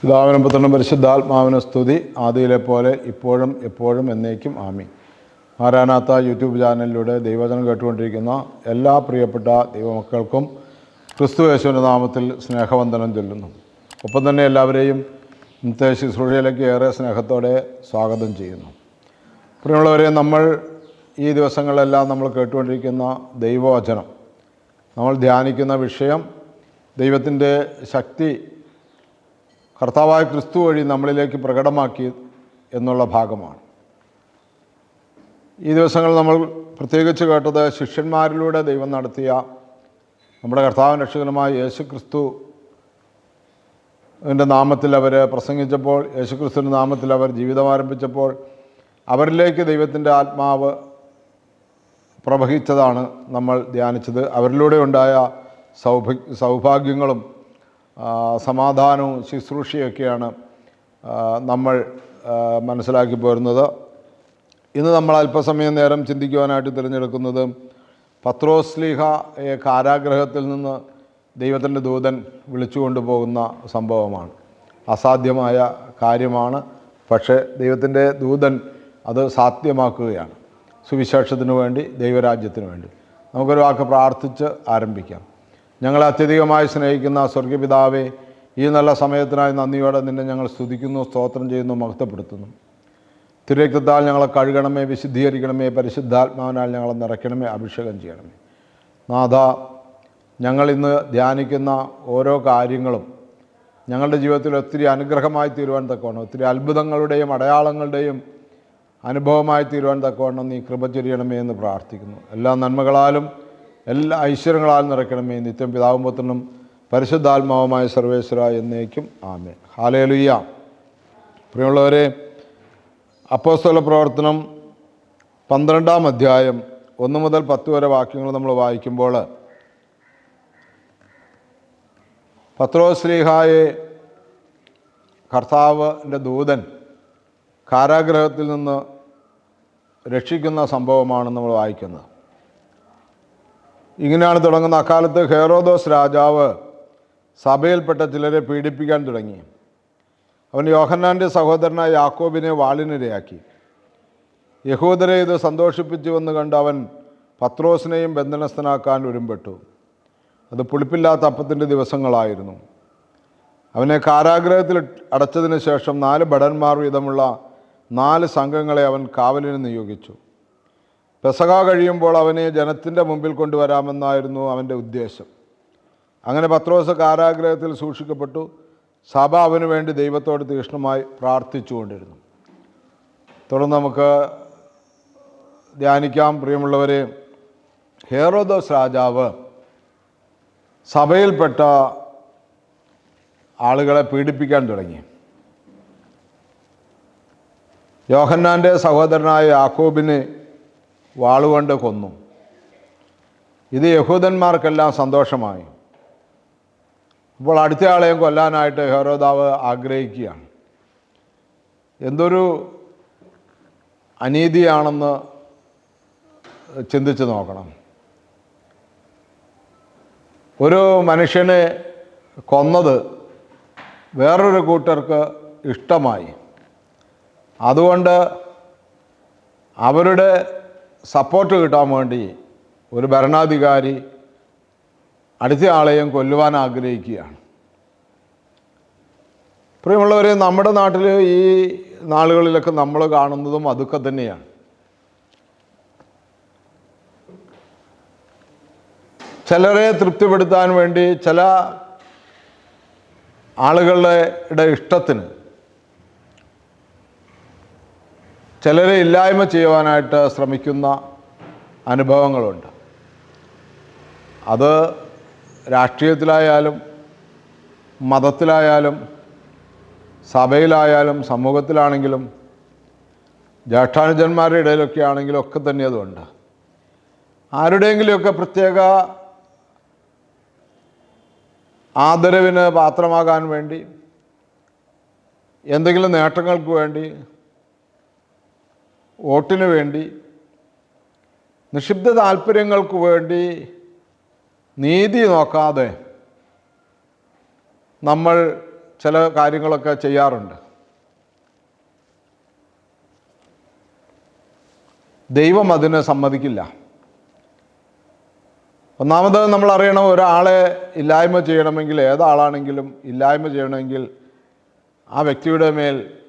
പിതാവിനും പുത്രനും പരിശുദ്ധാത്മാവിനും സ്തുതി. ആദിയിലെ പോലെ ഇപ്പോഴും എപ്പോഴും എന്നേക്കും ആമി ആരാനാത്ത യൂട്യൂബ് ചാനലിലൂടെ ദൈവചനം കേട്ടുകൊണ്ടിരിക്കുന്ന എല്ലാ പ്രിയപ്പെട്ട ദൈവമക്കൾക്കും ക്രിസ്തു യേശുവിന്റെ നാമത്തിൽ സ്നേഹവന്ദനം ചൊല്ലുന്നു. ഒപ്പം തന്നെ എല്ലാവരെയും ഇന്നത്തെ ശുശ്രൂഷയിലേക്ക് ഏറെ സ്നേഹത്തോടെ സ്വാഗതം ചെയ്യുന്നു. പ്രിയമുള്ളവരെ നമ്മൾ ഈ ദിവസങ്ങളിലെല്ലാം നമ്മൾ കേട്ടുകൊണ്ടിരിക്കുന്ന ദൈവവചനം നമ്മൾ ധ്യാനിക്കുന്ന വിഷയം ദൈവത്തിന്റെ ശക്തി കർത്താവായ ക്രിസ്തു വഴി നമ്മളിലേക്ക് പ്രകടമാക്കി എന്നുള്ള ഭാഗമാണ്. ഈ ദിവസങ്ങൾ നമ്മൾ പ്രത്യേകിച്ച് കേട്ടത് ശിഷ്യന്മാരിലൂടെ ദൈവം നടത്തിയ നമ്മുടെ കർത്താവിൻ രക്ഷകനുമായ യേശു ക്രിസ്തു എന്റെ നാമത്തിൽ അവർ പ്രസംഗിച്ചപ്പോൾ യേശുക്രിസ്തുവിന്റെ നാമത്തിൽ അവർ ജീവിതം ആരംഭിച്ചപ്പോൾ അവരിലേക്ക് ദൈവത്തിന്റെ ആത്മാവ് പ്രവഹിച്ചതാണ് നമ്മൾ ധ്യാനിച്ചത്. അവരിലൂടെ ഉണ്ടായ സൗഭ സൗഭാഗ്യങ്ങളും സമാധാനവും ശുശ്രൂഷയൊക്കെയാണ് നമ്മൾ മനസ്സിലാക്കി പോരുന്നത്. ഇന്ന് നമ്മൾ അല്പസമയം നേരം ചിന്തിക്കുവാനായിട്ട് തിരഞ്ഞെടുക്കുന്നത് പത്രോസ്ലിഹയെ കാരാഗ്രഹത്തിൽ നിന്ന് ദൈവത്തിന്റെ ദൂതൻ വിളിച്ചുകൊണ്ട് പോകുന്ന സംഭവമാണ്. അസാധ്യമായ കാര്യമാണ് പക്ഷേ ദൈവത്തിന്റെ ദൂതൻ അത് സാധ്യമാക്കുകയാണ്. സുവിശേഷത്തിനു വേണ്ടി ദൈവരാജ്യത്തിനു വേണ്ടി. നമുക്കൊരു വാക്ക് പ്രാർത്ഥിച്ച് ആരംഭിക്കാം. ഞങ്ങളെ അത്യധികമായി സ്നേഹിക്കുന്ന സ്വർഗപിതാവെ ഈ നല്ല സമയത്തിനായി നന്ദിയോടെ നിന്നെ ഞങ്ങൾ സ്തുതിക്കുന്നു സ്തോത്രം ചെയ്യുന്നു മഹത്വപ്പെടുത്തുന്നു. തിരക്തത്താൽ ഞങ്ങളെ കഴുകണമേ വിശുദ്ധീകരിക്കണമേ പരിശുദ്ധാത്മാവിനാൽ ഞങ്ങളെ നിറയ്ക്കണമേ അഭിഷേകം ചെയ്യണമേ. നാഥ ഞങ്ങളിന്ന് ധ്യാനിക്കുന്ന ഓരോ കാര്യങ്ങളും ഞങ്ങളുടെ ജീവിതത്തിൽ ഒത്തിരി അനുഗ്രഹമായി തീരുവാൻ തക്കവണ്ണം ഒത്തിരി അത്ഭുതങ്ങളുടെയും അടയാളങ്ങളുടെയും അനുഭവമായി തീരുവാൻ തക്കവണ്ണം നീ കൃപ ചൊരിയണമേ എന്ന് പ്രാർത്ഥിക്കുന്നു. എല്ലാ നന്മകളാലും എല്ലാ ഐശ്വര്യങ്ങളാൽ നിറയ്ക്കണമേ. നിത്യം പിതാവും പുത്രനും പരിശുദ്ധാത്മാവുമായ സർവേശ്വര എന്നേക്കും ആമേ ഹാലേലുയ്യ പ്രിയമുള്ളവരെ അപ്പോസ്തല പ്രവർത്തനം പന്ത്രണ്ടാം അധ്യായം ഒന്ന് മുതൽ പത്ത് വരെ വാക്യങ്ങൾ നമ്മൾ വായിക്കുമ്പോൾ പത്രോശ്രീഹായെ കർത്താവിന്റെ ദൂതൻ കാരാഗ്രഹത്തിൽ നിന്ന് രക്ഷിക്കുന്ന സംഭവമാണ് നമ്മൾ വായിക്കുന്നത്. ഇങ്ങനെയാണ് തുടങ്ങുന്ന അക്കാലത്ത് ഹെറോദോസ് രാജാവ് സഭയിൽപ്പെട്ട ചിലരെ പീഡിപ്പിക്കാൻ തുടങ്ങി. അവൻ യോഹന്നാന്റെ സഹോദരനായ യാക്കോബിനെ വാളിനിരയാക്കി. യഹൂദരെ ഇത് സന്തോഷിപ്പിച്ചുവെന്ന് കണ്ട് അവൻ പത്രോസിനെയും ബന്ധനസ്ഥനാക്കാൻ ഒരുമ്പെട്ടു. അത് പുളിപ്പില്ലാത്ത അപ്പത്തിന്റെ ദിവസങ്ങളായിരുന്നു. അവനെ കാരാഗ്രഹത്തിൽ അടച്ചതിന് ശേഷം നാല് ഭടന്മാർ വീതമുള്ള നാല് സംഘങ്ങളെ അവൻ കാവലിന് നിയോഗിച്ചു. പെസക കഴിയുമ്പോൾ അവനെ ജനത്തിന്റെ മുമ്പിൽ കൊണ്ടുവരാമെന്നായിരുന്നു അവന്റെ ഉദ്ദേശം. അങ്ങനെ പത്രോസ് കാരാഗ്രഹത്തിൽ സൂക്ഷിക്കപ്പെട്ടു. സഭ അവന് വേണ്ടി ദൈവത്തോട് തീക്ഷ്ണമായി പ്രാർത്ഥിച്ചുകൊണ്ടിരുന്നു. തുടർന്ന് നമുക്ക് ധ്യാനിക്കാം. പ്രിയമുള്ളവരെ ഹേറോദോസ് രാജാവ് സഭയിൽപ്പെട്ട ആളുകളെ പീഡിപ്പിക്കാൻ തുടങ്ങി. യോഹന്നാന്റെ സഹോദരനായ യാക്കോബിനെ വാളുകൊണ്ട് കൊന്നു. ഇത് യഹൂദന്മാർക്കെല്ലാം സന്തോഷമായി. അപ്പോൾ അടുത്ത ആളെയും കൊല്ലാനായിട്ട് ഹെറോദാവ് ആഗ്രഹിക്കുകയാണ്. എന്തൊരു അനീതിയാണെന്ന് ചിന്തിച്ച് നോക്കണം. ഒരു മനുഷ്യനെ കൊന്നത് വേറൊരു കൂട്ടർക്ക് ഇഷ്ടമായി. അതുകൊണ്ട് അവരുടെ സപ്പോർട്ട് കിട്ടാൻ വേണ്ടി ഒരു ഭരണാധികാരി അടുത്ത ആളെയും കൊല്ലുവാൻ ആഗ്രഹിക്കുകയാണ്. പ്രിയമുള്ളവർ നമ്മുടെ നാട്ടിൽ ഈ നാളുകളിലൊക്കെ നമ്മൾ കാണുന്നതും അതൊക്കെ തന്നെയാണ്. ചിലരെ തൃപ്തിപ്പെടുത്താൻ വേണ്ടി ചില ആളുകളുടെ ഇഷ്ടത്തിന് ചിലരെ ഇല്ലായ്മ ചെയ്യുവാനായിട്ട് ശ്രമിക്കുന്ന അനുഭവങ്ങളുണ്ട്. അത് രാഷ്ട്രീയത്തിലായാലും മതത്തിലായാലും സഭയിലായാലും സമൂഹത്തിലാണെങ്കിലും ജ്യേഷ്ഠാനുജന്മാരുടെ ഇടയിലൊക്കെ ആണെങ്കിലും ഒക്കെ തന്നെ അതുണ്ട്. ആരുടെയെങ്കിലുമൊക്കെ പ്രത്യേക ആദരവിന് പാത്രമാകാൻ വേണ്ടി എന്തെങ്കിലും നേട്ടങ്ങൾക്ക് വേണ്ടി വോട്ടിന് വേണ്ടി നിക്ഷിപ്ത താല്പര്യങ്ങൾക്ക് വേണ്ടി നീതി നോക്കാതെ നമ്മൾ ചില കാര്യങ്ങളൊക്കെ ചെയ്യാറുണ്ട്. ദൈവം അതിന് സമ്മതിക്കില്ല. ഒന്നാമത് നമ്മൾ അറിയണം ഒരാളെ ഇല്ലായ്മ ചെയ്യണമെങ്കിൽ ഏതാളാണെങ്കിലും ഇല്ലായ്മ ചെയ്യണമെങ്കിൽ ആ വ്യക്തിയുടെ മേൽ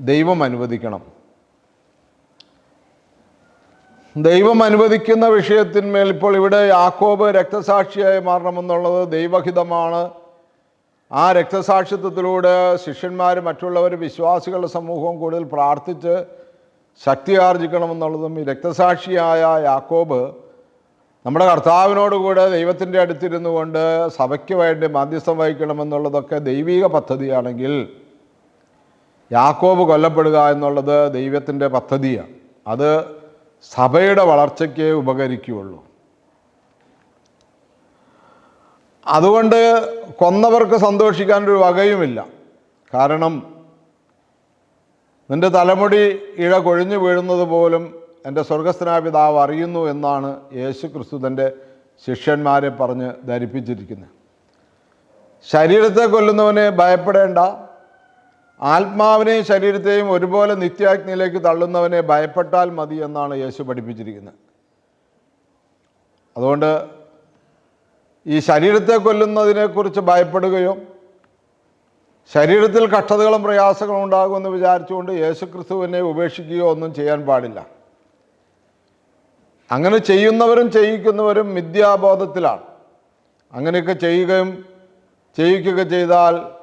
ദൈവം അനുവദിക്കണം. ദൈവം അനുവദിക്കുന്ന വിഷയത്തിന്മേൽ ഇപ്പോൾ ഇവിടെ യാക്കോബ് രക്തസാക്ഷിയായി മാറണമെന്നുള്ളത് ദൈവഹിതമാണ്. ആ രക്തസാക്ഷിത്വത്തിലൂടെ ശിഷ്യന്മാർ മറ്റുള്ളവർ വിശ്വാസികളുടെ സമൂഹവും കൂടുതൽ പ്രാർത്ഥിച്ച് ശക്തി ആർജിക്കണമെന്നുള്ളതും ഈ രക്തസാക്ഷിയായ യാക്കോബ് നമ്മുടെ കർത്താവിനോടുകൂടെ ദൈവത്തിന്റെ അടുത്തിരുന്നു കൊണ്ട് സഭയ്ക്ക് വേണ്ടി മധ്യസ്ഥം വഹിക്കണമെന്നുള്ളതൊക്കെ ദൈവിക പദ്ധതിയാണെങ്കിൽ യാക്കോബ് കൊല്ലപ്പെടുക എന്നുള്ളത് ദൈവത്തിന്റെ പദ്ധതിയാണ് അത് സഭയുടെ വളർച്ചയ്ക്ക് ഉപകരിക്കുകയുള്ളൂ. അതുകൊണ്ട് കൊന്നവർക്ക് സന്തോഷിക്കാൻ ഒരു വകയുമില്ല. കാരണം നിന്റെ തലമുടി ഇഴ കൊഴിഞ്ഞു വീഴുന്നത് പോലും എന്റെ സ്വർഗസ്ഥനായ പിതാവ് അറിയുന്നു എന്നാണ് യേശു ക്രിസ്തു തന്റെ ശിഷ്യന്മാരെ പറഞ്ഞ് ധരിപ്പിച്ചിരിക്കുന്നത്. ശരീരത്തെ കൊല്ലുന്നവനെ ഭയപ്പെടേണ്ട. ആത്മാവിനെയും ശരീരത്തെയും ഒരുപോലെ നിത്യാഗ്നിയിലേക്ക് തള്ളുന്നവനെ ഭയപ്പെട്ടാൽ മതി എന്നാണ് യേശു പഠിപ്പിച്ചിരിക്കുന്നത്. അതുകൊണ്ട് ഈ ശരീരത്തെ കൊല്ലുന്നതിനെക്കുറിച്ച് ഭയപ്പെടുകയും ശരീരത്തിൽ കഷ്ടതകളും പ്രയാസങ്ങളും ഉണ്ടാകുമെന്ന് വിചാരിച്ചുകൊണ്ട് യേശുക്രിസ്തുവിനെ ഉപേക്ഷിക്കുകയോ ഒന്നും ചെയ്യാൻ പാടില്ല. അങ്ങനെ ചെയ്യുന്നവരും ചെയ്യിക്കുന്നവരും മിഥ്യാബോധത്തിലാണ്. അങ്ങനെയൊക്കെ ചെയ്യുകയും ചെയ്യിക്കുകയൊക്കെ ചെയ്താൽ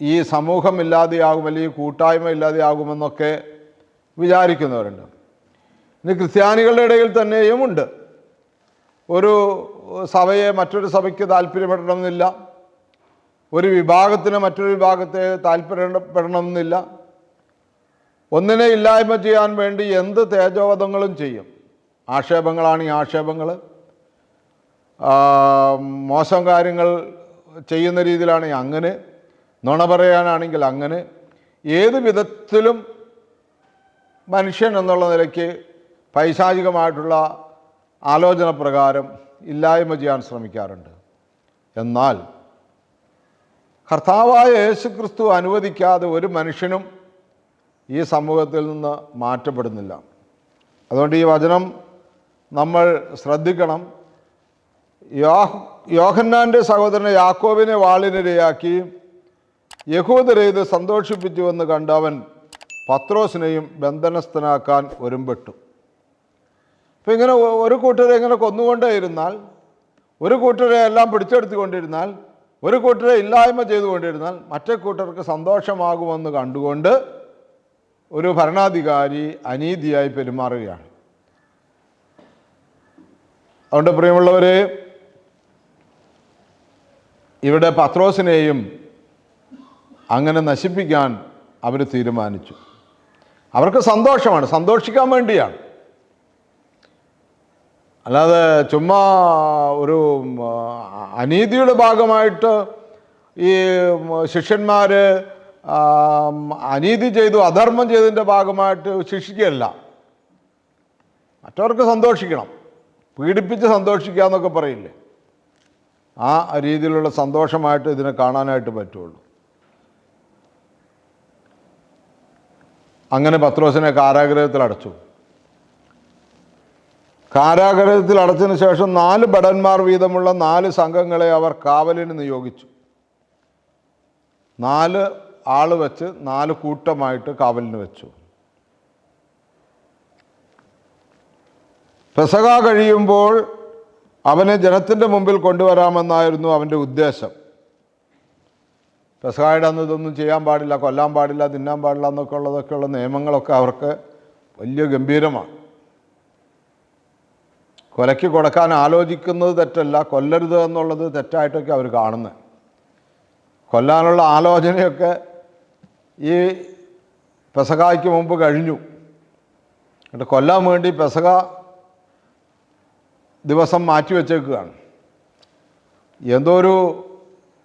ഈ സമൂഹം ഇല്ലാതെയാകും അല്ലെങ്കിൽ കൂട്ടായ്മ ഇല്ലാതെയാകുമെന്നൊക്കെ വിചാരിക്കുന്നവരുണ്ട്. ഇനി ക്രിസ്ത്യാനികളുടെ ഇടയിൽ തന്നെയും ഉണ്ട് ഒരു സഭയെ മറ്റൊരു സഭയ്ക്ക് താല്പര്യപ്പെടണമെന്നില്ല. ഒരു വിഭാഗത്തിന് മറ്റൊരു വിഭാഗത്തെ താല്പര്യപ്പെടണമെന്നില്ല. ഒന്നിനെ ഇല്ലായ്മ ചെയ്യാൻ വേണ്ടി എന്ത് തേജോവധങ്ങളും ചെയ്യും? ആക്ഷേപങ്ങളാണ് ഈ ആക്ഷേപങ്ങൾ മോശം കാര്യങ്ങൾ ചെയ്യുന്ന രീതിയിലാണ് അങ്ങനെ. നുണ പറയാനാണെങ്കിൽ അങ്ങനെ ഏത് വിധത്തിലും മനുഷ്യൻ എന്നുള്ള നിലയ്ക്ക് പൈശാചികമായിട്ടുള്ള ആലോചന പ്രകാരം ഇല്ലായ്മ ചെയ്യാൻ ശ്രമിക്കാറുണ്ട്. എന്നാൽ കർത്താവായ യേശു ക്രിസ്തു അനുവദിക്കാതെ ഒരു മനുഷ്യനും ഈ സമൂഹത്തിൽ നിന്ന് മാറ്റപ്പെടുന്നില്ല. അതുകൊണ്ട് ഈ വചനം നമ്മൾ ശ്രദ്ധിക്കണം. യോഹ് യോഹന്നാന്റെ സഹോദരനെ യാക്കോബിനെ വാളിനിരയാക്കി യഹൂദരെ ഇത് സന്തോഷിപ്പിച്ചുവെന്ന് കണ്ടവൻ പത്രോസിനെയും ബന്ധനസ്ഥനാക്കാൻ ഒരുമ്പെട്ടു. അപ്പം ഇങ്ങനെ ഒരു കൂട്ടരെ ഇങ്ങനെ കൊന്നുകൊണ്ടേയിരുന്നാൽ ഒരു കൂട്ടരെ എല്ലാം പിടിച്ചെടുത്തുകൊണ്ടിരുന്നാൽ ഒരു കൂട്ടരെ ഇല്ലായ്മ ചെയ്തുകൊണ്ടിരുന്നാൽ മറ്റേ കൂട്ടർക്ക് സന്തോഷമാകുമെന്ന് കണ്ടുകൊണ്ട് ഒരു ഭരണാധികാരി അനീതിയായി പെരുമാറുകയാണ്. അതുകൊണ്ട് പ്രിയമുള്ളവരെ ഇവിടെ പത്രോസിനെയും അങ്ങനെ നശിപ്പിക്കാൻ അവർ തീരുമാനിച്ചു. അവർക്ക് സന്തോഷമാണ്. സന്തോഷിക്കാൻ വേണ്ടിയാണ്. അല്ലാതെ ചുമ്മാ ഒരു അനീതിയുടെ ഭാഗമായിട്ട് ഈ ശിഷ്യന്മാർ അനീതി ചെയ്തു അധർമ്മം ചെയ്തതിന്റെ ഭാഗമായിട്ട് ശിക്ഷിക്കുകയല്ല. മറ്റവർക്ക് സന്തോഷിക്കണം. പീഡിപ്പിച്ച് സന്തോഷിക്കുക എന്നൊക്കെ പറയില്ലേ? ആ രീതിയിലുള്ള സന്തോഷമായിട്ട് ഇതിനെ കാണാനായിട്ട് പറ്റുള്ളൂ. അങ്ങനെ പത്രോസിനെ കാരാഗ്രഹത്തിൽ അടച്ചു. കാരാഗ്രഹത്തിൽ അടച്ചതിന് ശേഷം നാല് ഭടന്മാർ വീതമുള്ള നാല് സംഘങ്ങളെ അവർ കാവലിന് നിയോഗിച്ചു. നാല് ആൾ വെച്ച് നാല് കൂട്ടമായിട്ട് കാവലിന് വെച്ചു. പെസക കഴിയുമ്പോൾ അവനെ ജനത്തിന്റെ മുമ്പിൽ കൊണ്ടുവരാമെന്നായിരുന്നു അവന്റെ ഉദ്ദേശം. പെസകായുടെ അന്ന് ഇതൊന്നും ചെയ്യാൻ പാടില്ല കൊല്ലാൻ പാടില്ല തിന്നാൻ പാടില്ല എന്നൊക്കെ ഉള്ളതൊക്കെ ഉള്ളതൊക്കെയുള്ള നിയമങ്ങളൊക്കെ അവർക്ക് വലിയ ഗംഭീരമാണ്. കൊലയ്ക്ക് കൊടുക്കാൻ ആലോചിക്കുന്നത് തെറ്റല്ല കൊല്ലരുത് എന്നുള്ളത് തെറ്റായിട്ടൊക്കെ അവർ കാണുന്നത്. കൊല്ലാനുള്ള ആലോചനയൊക്കെ ഈ പെസകായ്ക്ക് മുമ്പ് കഴിഞ്ഞു. എന്നിട്ട് കൊല്ലാൻ വേണ്ടി പെസക ദിവസം മാറ്റി വച്ചേക്കുകയാണ് എന്തോ ഒരു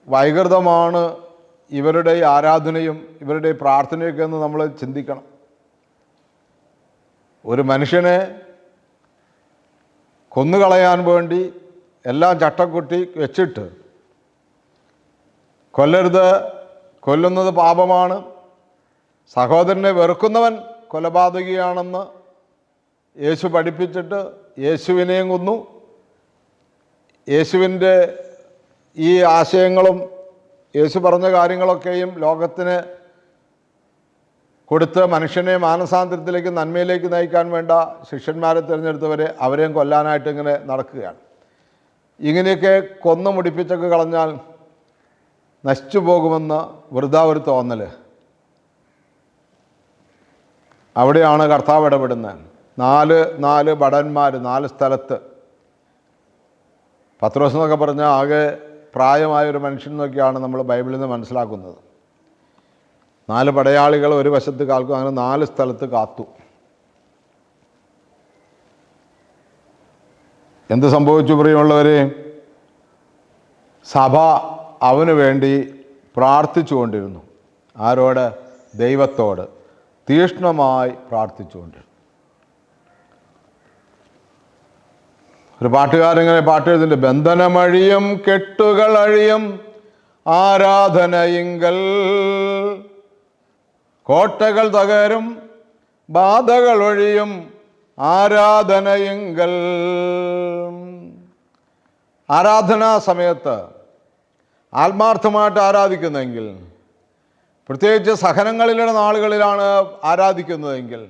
വൈകൃതമാണ് ഇവരുടെ ആരാധനയും ഇവരുടെ പ്രാർത്ഥനയൊക്കെ എന്ന് നമ്മൾ ചിന്തിക്കണം. ഒരു മനുഷ്യനെ കൊന്നുകളയാൻ വേണ്ടി എല്ലാം ചട്ടക്കുട്ടി വെച്ചിട്ട് കൊല്ലരുത് കൊല്ലുന്നത് പാപമാണ് സഹോദരനെ വെറുക്കുന്നവൻ കൊലപാതകിയാണെന്ന് യേശു പഠിപ്പിച്ചിട്ട് യേശുവിനെയും കൊന്നു. യേശുവിന്റെ ഈ ആശയങ്ങളും യേശു പറഞ്ഞ കാര്യങ്ങളൊക്കെയും ലോകത്തിന് കൊടുത്ത് മനുഷ്യനെ മാനസാന്തരത്തിലേക്ക് നന്മയിലേക്ക് നയിക്കാൻ വേണ്ട ശിഷ്യന്മാരെ തിരഞ്ഞെടുത്തവരെ അവരെയും കൊല്ലാനായിട്ട് ഇങ്ങനെ നടക്കുകയാണ്. ഇങ്ങനെയൊക്കെ കൊന്നു മുടിപ്പിച്ചൊക്കെ കളഞ്ഞാൽ നശിച്ചു പോകുമെന്ന് വെറുതെ ഒരു തോന്നൽ അവിടെയാണ് കർത്താവ് ഇടപെടുന്നത്. നാല് നാല് ഭടന്മാർ നാല് സ്ഥലത്ത്. പത്രോസ് എന്നൊക്കെ പറഞ്ഞാൽ ആകെ പ്രായമായ ഒരു മനുഷ്യൻ എന്നൊക്കെയാണ് നമ്മൾ ബൈബിളിൽ നിന്ന് മനസ്സിലാക്കുന്നത്. നാല് പടയാളികൾ ഒരു വശത്ത് കാൽക്കും അങ്ങനെ നാല് സ്ഥലത്ത് കാത്തു. എന്ത് സംഭവിച്ചു പ്രിയമുള്ളവർ സഭ അവന് വേണ്ടി പ്രാർത്ഥിച്ചുകൊണ്ടിരുന്നു. ആരോട്? ദൈവത്തോട്. തീഷ്ണമായി പ്രാർത്ഥിച്ചുകൊണ്ടിരുന്നു. ഒരു പാട്ടുകാരങ്ങനെ പാട്ട് എഴുതിന്റെ ബന്ധനമഴിയും കെട്ടുകൾ അഴിയും ആരാധനയിങ്കൽ കോട്ടകൾ തകരും ബാധകൾ ഒഴിയും ആരാധനയിങ്കൽ. ആരാധനാ സമയത്ത് ആത്മാർത്ഥമായിട്ട് ആരാധിക്കുന്നെങ്കിൽ പ്രത്യേകിച്ച് സഹനങ്ങളിലുള്ള നാളുകളിലാണ് ആരാധിക്കുന്നതെങ്കിൽ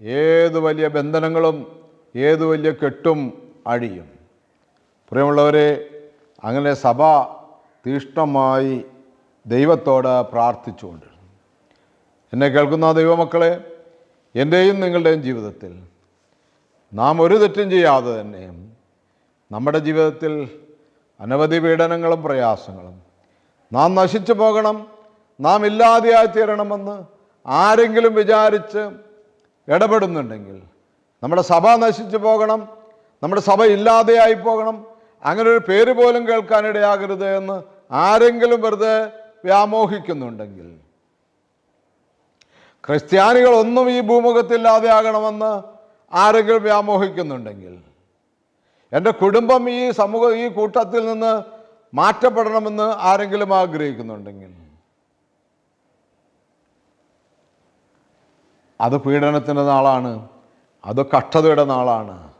ഏത് വലിയ ബന്ധനങ്ങളും ഏത് വലിയ കെട്ടും അഴിയും പ്രിയമുള്ളവരെ അങ്ങനെ സഭ തീഷ്ണമായി ദൈവത്തോട് പ്രാർത്ഥിച്ചുകൊണ്ട്. എന്നെ കേൾക്കുന്ന ദൈവമക്കളെ എന്റെയും നിങ്ങളുടെയും ജീവിതത്തിൽ നാം ഒരു തെറ്റും ചെയ്യാതെ തന്നെ നമ്മുടെ ജീവിതത്തിൽ അനവധി പീഡനങ്ങളും പ്രയാസങ്ങളും നാം നശിച്ചു പോകണം നാം ഇല്ലാതെയായി തീരണമെന്ന് ആരെങ്കിലും വിചാരിച്ച് ഇടപെടുന്നുണ്ടെങ്കിൽ നമ്മുടെ സഭ നശിച്ചു പോകണം നമ്മുടെ സഭ ഇല്ലാതെയായി പോകണം. അങ്ങനെ ഒരു പേര് പോലും കേൾക്കാനിടയാകരുത് എന്ന് ആരെങ്കിലും വെറുതെ വ്യാമോഹിക്കുന്നുണ്ടെങ്കിൽ. ക്രിസ്ത്യാനികൾ ഒന്നും ഈ ഭൂമുഖത്തില്ലാതെയാകണമെന്ന് ആരെങ്കിലും വ്യാമോഹിക്കുന്നുണ്ടെങ്കിൽ. എന്റെ കുടുംബം ഈ സമൂഹ ഈ കൂട്ടത്തിൽ നിന്ന് മാറ്റപ്പെടണമെന്ന് ആരെങ്കിലും ആഗ്രഹിക്കുന്നുണ്ടെങ്കിൽ. അത് പീഡനത്തിന്റെ നാളാണ്. അത് കഷ്ടതയുടെ നാളാണ്.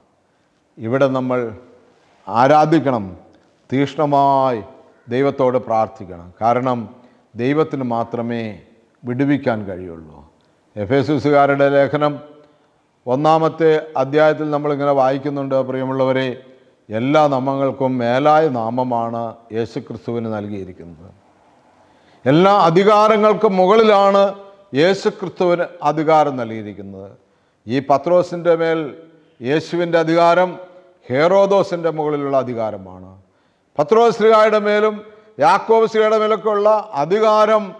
ഇവിടെ നമ്മൾ ആരാധിക്കണം തീഷ്ണമായി ദൈവത്തോട് പ്രാർത്ഥിക്കണം. കാരണം ദൈവത്തിന് മാത്രമേ വിടുവിക്കാൻ കഴിയുള്ളൂ. എഫ് എസുകാരുടെ ലേഖനം ഒന്നാമത്തെ അധ്യായത്തിൽ നമ്മളിങ്ങനെ വായിക്കുന്നുണ്ട്. പ്രിയമുള്ളവരെ എല്ലാ നാമങ്ങൾക്കും മേലായ നാമമാണ് യേശുക്രിസ്തുവിന് നൽകിയിരിക്കുന്നത്. എല്ലാ അധികാരങ്ങൾക്കും മുകളിലാണ് യേശുക്രിസ്തുവിന് അധികാരം നൽകിയിരിക്കുന്നത്. ഈ പത്രോസിന്റെ മേൽ യേശുവിന്റെ അധികാരം ഹേറോദോസിന്റെ മുകളിലുള്ള അധികാരമാണ്. പത്രോസ് ശ്രീകായുടെ മേലും യാക്കോബ് ശ്രീയുടെ മേലൊക്കെ ഉള്ള അധികാരം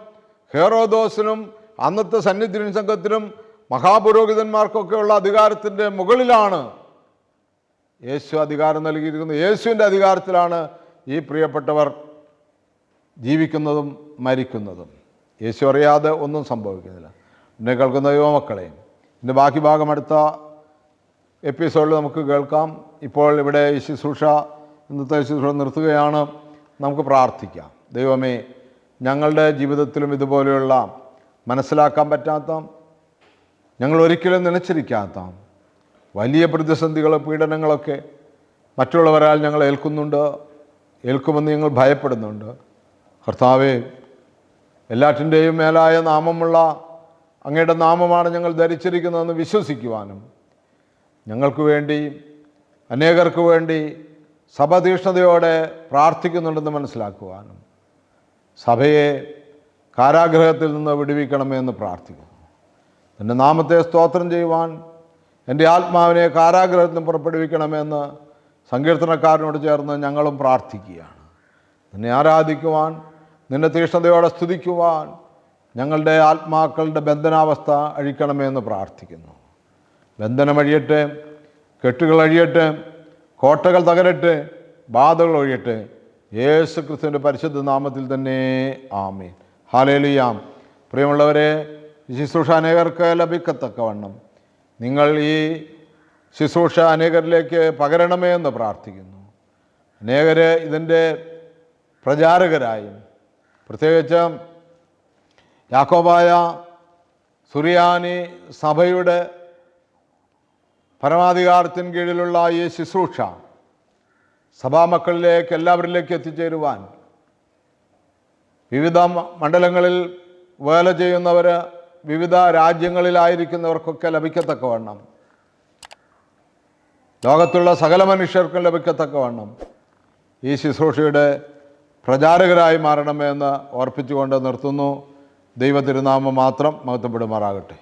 ഹേറോദോസിനും അന്നത്തെ സന്നിധി സംഘത്തിനും മഹാപുരോഹിതന്മാർക്കൊക്കെയുള്ള അധികാരത്തിന്റെ മുകളിലാണ് യേശു അധികാരം നൽകിയിരിക്കുന്നത്. യേശുവിന്റെ അധികാരത്തിലാണ് ഈ പ്രിയപ്പെട്ടവർ ജീവിക്കുന്നതും മരിക്കുന്നതും. യേശു അറിയാതെ ഒന്നും സംഭവിക്കുന്നില്ല. എന്നെ കേൾക്കുന്ന യുവമക്കളെയും ഇതിന്റെ ബാക്കി ഭാഗം അടുത്ത എപ്പിസോഡിൽ നമുക്ക് കേൾക്കാം. ഇപ്പോൾ ഇവിടെ ശുശ്രൂഷ ഇന്നത്തെ ശുശ്രൂഷ നിർത്തുകയാണ്. നമുക്ക് പ്രാർത്ഥിക്കാം. ദൈവമേ ഞങ്ങളുടെ ജീവിതത്തിലും ഇതുപോലെയുള്ള മനസ്സിലാക്കാൻ പറ്റാത്ത ഞങ്ങൾ ഒരിക്കലും നിലച്ചിരിക്കാത്ത വലിയ പ്രതിസന്ധികളും പീഡനങ്ങളൊക്കെ മറ്റുള്ളവരാൽ ഞങ്ങൾ ഏൽക്കുന്നുണ്ട് ഏൽക്കുമെന്ന് ഞങ്ങൾ ഭയപ്പെടുന്നുണ്ട്. കർത്താവേ എല്ലാറ്റിന്റെയും മേലായ നാമമുള്ള അങ്ങയുടെ നാമമാണ് ഞങ്ങൾ ധരിച്ചിരിക്കുന്നതെന്ന് വിശ്വസിക്കുവാനും ഞങ്ങൾക്ക് വേണ്ടി അനേകർക്ക് വേണ്ടി സഭതീഷ്ണതയോടെ പ്രാർത്ഥിക്കുന്നുണ്ടെന്ന് മനസ്സിലാക്കുവാനും സഭയെ കാരാഗ്രഹത്തിൽ നിന്ന് വിടുവിക്കണമെന്ന് പ്രാർത്ഥിക്കുന്നു. എന്റെ നാമത്തെ സ്തോത്രം ചെയ്യുവാൻ എന്റെ ആത്മാവിനെ കാരാഗ്രഹത്തിൽ നിന്ന് പുറപ്പെടുവിക്കണമെന്ന് സങ്കീർത്തനക്കാരനോട് ചേർന്ന് ഞങ്ങളും പ്രാർത്ഥിക്കുകയാണ്. നിന്നെ ആരാധിക്കുവാൻ നിന്നെ തീഷ്ണതയോടെ സ്തുതിക്കുവാൻ ഞങ്ങളുടെ ആത്മാക്കളുടെ ബന്ധനാവസ്ഥ അഴിക്കണമെന്ന് പ്രാർത്ഥിക്കുന്നു. ബന്ധനം അഴിയട്ടെ കെട്ടുകൾ അഴിയട്ടെ കോട്ടകൾ തകരട്ടെ ബാധകൾ ഒഴിയട്ടെ. യേശു ക്രിസ്തുവിന്റെ പരിശുദ്ധ നാമത്തിൽ തന്നെ ആമേൻ. ഹാലേലിയാം പ്രിയമുള്ളവരെ ശുശ്രൂഷ അനേകർക്ക് ലഭിക്കത്തക്കവണ്ണം. നിങ്ങൾ ഈ ശുശ്രൂഷ അനേകരിലേക്ക് പകരണമേ എന്ന് പ്രാർത്ഥിക്കുന്നു. അനേകർ ഇതിന്റെ പ്രചാരകരായും. പ്രത്യേകിച്ച് യാക്കോബായ സുറിയാനി സഭയുടെ പരമാധികാരത്തിന് കീഴിലുള്ള ഈ ശുശ്രൂഷ സഭാമക്കളിലേക്ക് എല്ലാവരിലേക്ക് എത്തിച്ചേരുവാൻ വിവിധ മണ്ഡലങ്ങളിൽ വേല ചെയ്യുന്നവർ വിവിധ രാജ്യങ്ങളിലായിരിക്കുന്നവർക്കൊക്കെ ലഭിക്കത്തക്കവണ്ണം ലോകത്തുള്ള സകല മനുഷ്യർക്കും ലഭിക്കത്തക്കവണ്ണം ഈ ശുശ്രൂഷയുടെ പ്രചാരകരായി മാറണമേ എന്ന് ഓർപ്പിച്ചുകൊണ്ട് നിർത്തുന്നു. ദൈവ തിരുനാമം മാത്രം മഹത്വപ്പെടുമാറാകട്ടെ.